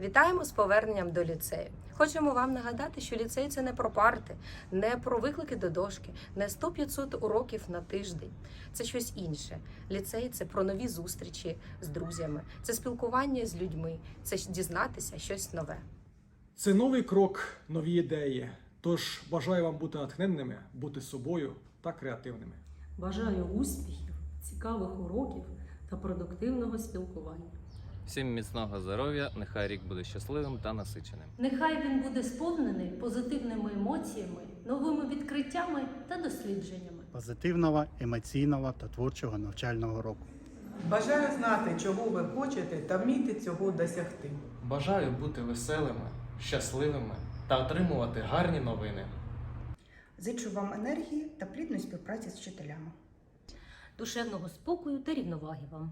Вітаємо з поверненням до ліцею. Хочемо вам нагадати, що ліцей це не про парти, не про виклики до дошки, не 100-500 уроків на тиждень. Це щось інше. Ліцей це про нові зустрічі з друзями, це спілкування з людьми, це дізнатися щось нове. Це новий крок, нові ідеї. Тож бажаю вам бути натхненними, бути собою та креативними. Бажаю успіхів, цікавих уроків та продуктивного спілкування. Всім міцного здоров'я, нехай рік буде щасливим та насиченим. Нехай він буде сповнений позитивними емоціями, новими відкриттями та дослідженнями. позитивного, емоційного та творчого навчального року. Бажаю знати, чого ви хочете та вміти цього досягти. Бажаю бути веселими, щасливими та отримувати гарні новини. Зичу вам енергії та плідної співпраці з вчителями. Душевного спокою та рівноваги вам.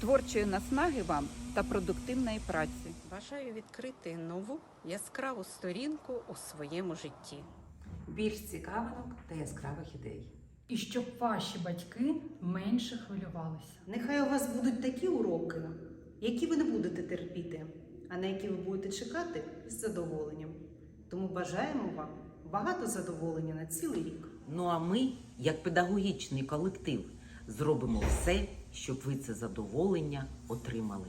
Творчої наснаги вам та продуктивної праці. Бажаю відкрити нову яскраву сторінку у своєму житті. більш цікавинок та яскравих ідей. І щоб ваші батьки менше хвилювалися. Нехай у вас будуть такі уроки, які ви не будете терпіти, а на які ви будете чекати з задоволенням. Тому бажаємо вам багато задоволення на цілий рік. Ну а ми, як педагогічний колектив, зробимо все, щоб ви це задоволення отримали.